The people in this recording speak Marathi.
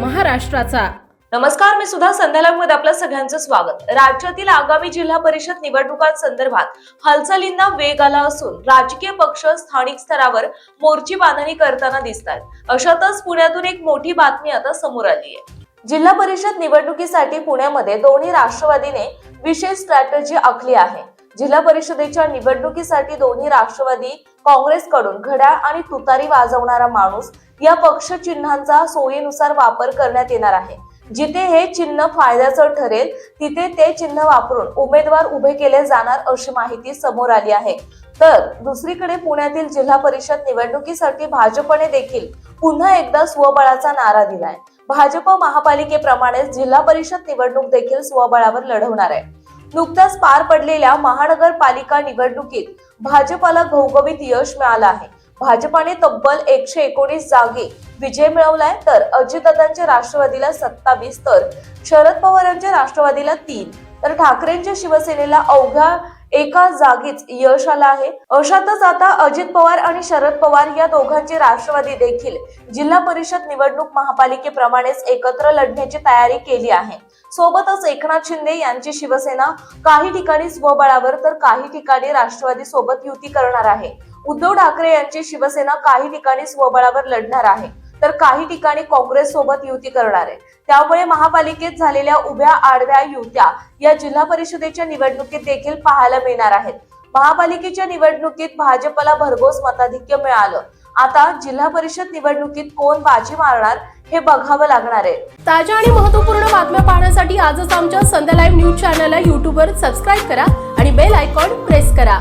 महाराष्ट्राचा. नमस्कार मी सुद्धा संध्यालामध्ये आपलं सगळ्यांचं स्वागत. राज्यातील आगामी जिल्हा परिषद निवडणुकांसंदर्भात हालचालींना वेग आला असून राजकीय पक्ष स्थानिक स्तरावर मोर्ची बांधणी करताना दिसत आहेत अशातच पुण्यातून एक मोठी बातमी आता समोर आली आहे जिल्हा परिषद निवडणुकीसाठी पुण्यामध्ये दोन्ही राष्ट्रवादीने विशेष स्ट्रॅटेजी आखली आहे. जिल्हा परिषदेच्या निवडणुकीसाठी दोन्ही राष्ट्रवादी काँग्रेसकडून घड्याळ आणि तुतारी वाजवणारा माणूस या पक्ष चिन्हांचा सोयीनुसार वापर करण्यात येणार आहे. जिथे हे चिन्ह फायद्याचं ठरेल तिथे ते चिन्ह वापरून उमेदवार उभे केले जाणार अशी माहिती समोर आली आहे. तर दुसरीकडे पुण्यातील जिल्हा परिषद निवडणुकीसाठी भाजपने देखील पुन्हा एकदा स्वबळाचा नारा दिलाय. भाजप महापालिकेप्रमाणेच जिल्हा परिषद निवडणूक देखील स्वबळावर लढवणार आहे. नुकत्याच पार पडलेल्या महानगरपालिका निवडणुकीत भाजपाला घवघवीत यश मिळालं आहे. भाजपाने तब्बल एकशे एकोणीस जागी विजय मिळवलाय तर अजितदादांच्या राष्ट्रवादीला सत्तावीस तर शरद पवारांच्या राष्ट्रवादीला तीन तर ठाकरेंच्या शिवसेनेला अवघ्या एका जागीच यश आलं आहे. अशातच आता अजित पवार आणि शरद पवार या दोघांची राष्ट्रवादी देखील जिल्हा परिषद निवडणूक महापालिकेप्रमाणेच एकत्र लढण्याची तयारी केली आहे. सोबतच एकनाथ शिंदे यांची शिवसेना काही ठिकाणी स्वबळावर तर काही ठिकाणी राष्ट्रवादी सोबत युती करणार आहे. उद्धव ठाकरे यांची शिवसेना काही ठिकाणी स्वबळावर लढणार आहे. तर काही ठिकाणी काँग्रेस सोबत युती करणार आहे. त्यामुळे महापालिकेत झालेल्या उभ्या आडव्या युत्या या जिल्हा परिषदेच्या निवडणुकीत देखील पाहायला मिळणार आहेत. महापालिकेच्या निवडणुकीत भाजपला भरघोस मताधिक्य मिळालं. आता जिल्हा परिषद निवडणुकीत कोण बाजी मारणार हे बघावं लागणार आहे. ताज्या आणि महत्त्वपूर्ण बातम्या पाहण्यासाठी आजच आमच्या संध्या लाईव्ह न्यूज चॅनलला युट्यूबवर सबस्क्राईब करा आणि बेल आयकॉन प्रेस करा.